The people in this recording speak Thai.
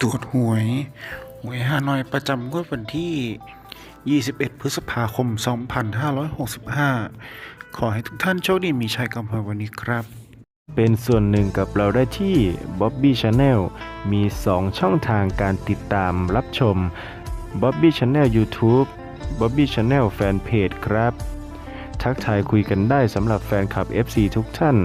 ตรวจหวย หวยฮานอยประจำงวดวันที่ 21 พฤษภาคม 2565 ขอให้ทุกท่านโชคดีมีชัยกับวันนี้ครับ เป็นส่วนหนึ่งกับเราได้ที่ Bobby Channel มี 2 ช่องทางการติดตามรับชม Bobby Channel YouTube Bobby Channel Fanpage ครับ ทักทายคุยกันได้สำหรับแฟนคลับ FC ทุกท่าน